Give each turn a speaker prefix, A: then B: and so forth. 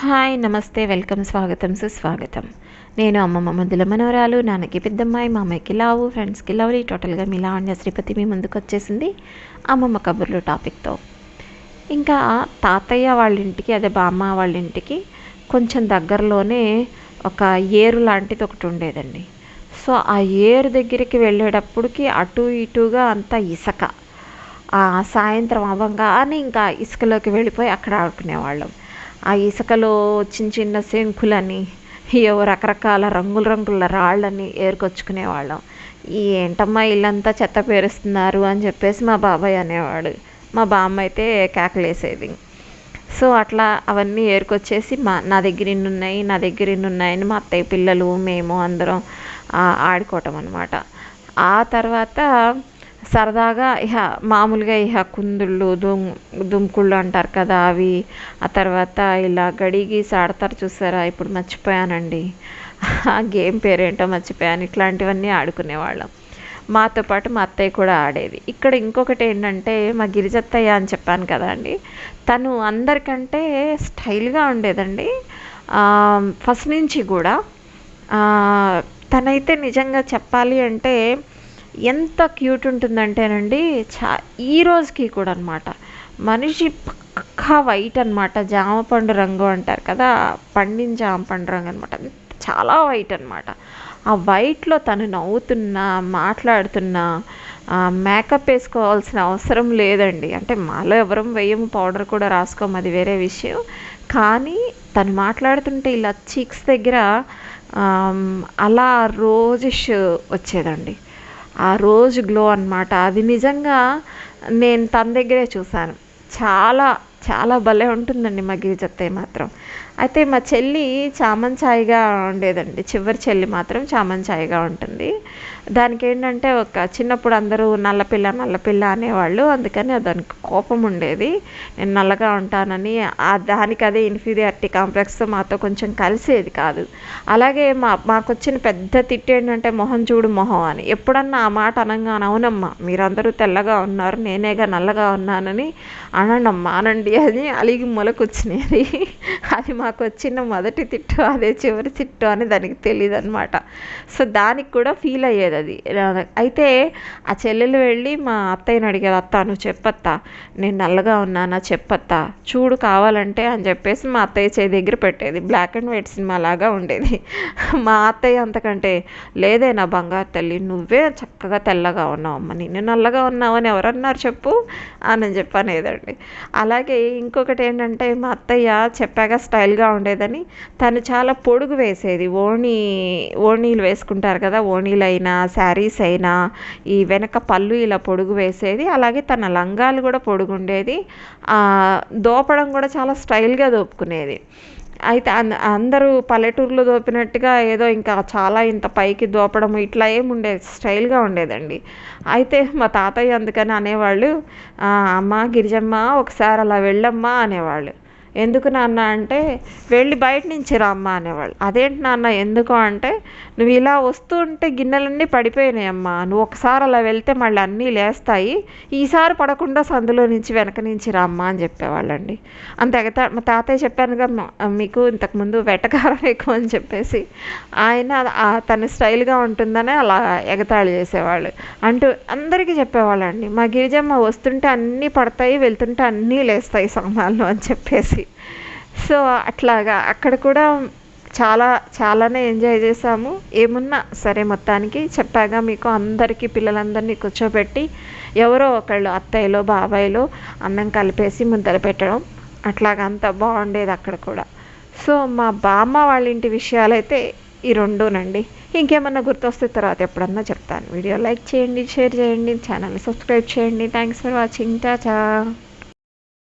A: Hi నమస్తే welcome స్వాగతం సుస్వాగతం. నేను అమ్మమ్మ మందుల మనవరాలు నాన్నకి పెద్దమ్మాయి మా అమ్మాయికి లావు ఫ్రెండ్స్కి లవ్లీ టోటల్గా మీ లావణ్య శ్రీపతి మీ ముందుకు వచ్చేసింది అమ్మమ్మ కబుర్లు టాపిక్తో. ఇంకా తాతయ్య వాళ్ళ ఇంటికి అదే బామ్మ వాళ్ళ ఇంటికి కొంచెం దగ్గరలోనే ఒక ఏరు లాంటిది ఒకటి ఉండేదండి. సో ఆ ఏరు దగ్గరికి వెళ్ళేటప్పటికి అటు ఇటుగా అంతా ఇసుక. సాయంత్రం అవ్వంగానే ఇంకా ఇసుకలోకి వెళ్ళిపోయి అక్కడ ఆడుకునేవాళ్ళం. ఆ ఇసుకలో చిన్న చిన్న శంకులని ఏవో రకరకాల రంగుల రంగుల రాళ్ళని ఏరుకొచ్చుకునేవాళ్ళం. ఈ ఏంటమ్మా ఇల్లంతా చెత్త పేరుస్తున్నారు అని చెప్పేసి మా బాబాయ్ అనేవాడు. మా బామ్మ అయితే కేకలేసేది. సో అట్లా అవన్నీ ఏరుకొచ్చేసి మా నా దగ్గర ఇన్ని ఉన్నాయి నా దగ్గర ఇన్ని ఉన్నాయని మా అత్తయ్య పిల్లలు మేము అందరం ఆడుకోవటం అనమాట ఆ తర్వాత సరదాగా ఇహ మామూలుగా ఇహ కుందుళ్ళు దుమ్ దుమ్కుళ్ళు అంటారు కదా అవి. ఆ తర్వాత ఇలా గడిగీసి ఆడతారు చూసారా? ఇప్పుడు మర్చిపోయానండి. ఆ గేమ్ పేరేంటో మర్చిపోయాను. ఇట్లాంటివన్నీ ఆడుకునేవాళ్ళం. మాతో పాటు మా అత్తయ్య కూడా ఆడేది. ఇక్కడ ఇంకొకటి ఏంటంటే మా గిరిజత్తయ్య అని చెప్పాను కదా అండి. తను అందరికంటే స్టైల్గా ఉండేదండి. ఫస్ట్ నుంచి కూడా తనైతే నిజంగా చెప్పాలి అంటే ఎంత క్యూట్ ఉంటుందంటేనండి చా ఈ రోజుకి కూడా అనమాట మనిషి పక్కా వైట్ అనమాట జామ పండు రంగు అంటారు కదా పండిన జామ పండు రంగు అనమాట చాలా వైట్ అనమాట ఆ వైట్లో తను నవ్వుతున్నా మాట్లాడుతున్నా మేకప్ వేసుకోవాల్సిన అవసరం లేదండి. అంటే మాలో ఎవరం వేయము పౌడర్ కూడా రాసుకోము అది వేరే విషయం. కానీ తను మాట్లాడుతుంటే ఇలా చీక్స్ దగ్గర అలా రోజిష్ వచ్చేదండి. ఆ రోజు గ్లో అనమాట అది నిజంగా నేను తన దగ్గరే చూశాను. చాలా చాలా భలే ఉంటుందండి మా గిరిజత్తయ్య మాత్రం అయితే మా చెల్లి చామంచాయిగా ఉండేదండి. చివరి చెల్లి మాత్రం చామంచాయిగా ఉంటుంది. దానికి ఏంటంటే ఒక చిన్నప్పుడు అందరూ నల్లపిల్ల నల్లపిల్ల అనేవాళ్ళు. అందుకని దానికి కోపం ఉండేది. నేను నల్లగా ఉంటానని దానికి అదే ఇన్ఫీరియారిటీ కాంప్లెక్స్తో మాతో కొంచెం కలిసేది కాదు. అలాగే మా మాకు వచ్చిన పెద్ద తిట్టు ఏంటంటే మొహం చూడు మొహం అని. ఎప్పుడన్నా ఆ మాట అనగానే అవునమ్మా మీరందరూ తెల్లగా ఉన్నారు నేనేగా నల్లగా ఉన్నానని అనండమ్మా అనండి. అని అలిగి మొలకొచ్చినాయి అది మాకు వచ్చిన మొదటి తిట్టు అదే చివరి తిట్టు అని దానికి తెలియదు అనమాట సో దానికి కూడా ఫీల్ అయ్యేది అది. అయితే ఆ చెల్లెలు వెళ్ళి మా అత్తయ్యని అడిగేది అత్త నువ్వు చెప్పత్తా? నేను నల్లగా ఉన్నానా? చెప్పత్తా? చూడు కావాలంటే అని చెప్పేసి మా అత్తయ్య చేయి దగ్గర పెట్టేది. బ్లాక్ అండ్ వైట్ సినిమా లాగా ఉండేది. మా అత్తయ్య అంతకంటే లేదే నా బంగారు తల్లి నువ్వే చక్కగా తెల్లగా ఉన్నావు అమ్మ. నిన్ను నల్లగా ఉన్నావని ఎవరన్నారు చెప్పు అని చెప్పనేదండి. అలాగే ఇంకొకటి ఏంటంటే మా అత్తయ్య చెప్పాక స్టైల్గా ఉండేదని తను చాలా పొడుగు వేసేది. ఓణీ ఓణీలు వేసుకుంటారు కదా ఓణీలు అయినా శారీస్ అయినా ఈ వెనక పళ్ళు ఇలా పొడుగు వేసేది. అలాగే తన లంగాలు కూడా పొడుగు ఉండేది దోపడం కూడా చాలా స్టైల్గా దోపుకునేది. అయితే అందరూ పల్లెటూరులో దోపినట్టుగా ఏదో ఇంకా చాలా ఇంత పైకి దోపడం ఇట్లా ఏమి ఉండేది స్టైల్గా ఉండేదండి. అయితే మా తాతయ్య అందుకని అనేవాళ్ళు అమ్మ గిరిజమ్మ ఒకసారి అలా వెళ్ళమ్మా అనేవాళ్ళు. ఎందుకు నాన్న అంటే వెళ్ళి బయట నుంచి రమ్మ అనేవాళ్ళు. అదేంటి నాన్న ఎందుకు అంటే నువ్వు ఇలా వస్తూ ఉంటే గిన్నెలన్నీ పడిపోయినాయి అమ్మా నువ్వు ఒకసారి అలా వెళ్తే మళ్ళీ అన్నీ లేస్తాయి. ఈసారి పడకుండా సందులో నుంచి వెనక నుంచి రామ్మా అని చెప్పేవాళ్ళండి. అంత ఎగతా మా తాతయ్య చెప్పానుగా మీకు ఇంతకుముందు వెటకారం ఎక్కువ అని చెప్పేసి. ఆయన తన స్టైల్గా ఉంటుందని అలా ఎగతాళి చేసేవాళ్ళు. అంటూ అందరికీ చెప్పేవాళ్ళండి మా గిరిజమ్మ వస్తుంటే అన్నీ పడతాయి వెళ్తుంటే అన్నీ లేస్తాయి సామాన్లు అని చెప్పేసి. సో అట్లాగా అక్కడ కూడా చాలా చాలానే ఎంజాయ్ చేసాము ఏమున్నా సరే మొత్తానికి చెప్పాగా మీకు అందరికీ పిల్లలందరినీ కూర్చోబెట్టి ఎవరో ఒకళ్ళు అత్తయ్యలో బాబాయ్లో అన్నం కలిపేసి ముద్దలు పెట్టడం. అట్లాగంతా బాగుండేది అక్కడ కూడా. సో మా బామ్మ వాళ్ళ ఇంటి విషయాలైతే ఈ రెండునండి. ఇంకేమన్నా గుర్తొస్తే తర్వాత ఎప్పుడన్నా చెప్తాను. వీడియో లైక్ చేయండి షేర్ చేయండి ఛానల్ సబ్స్క్రైబ్ చేయండి. Thanks for watching. చాచా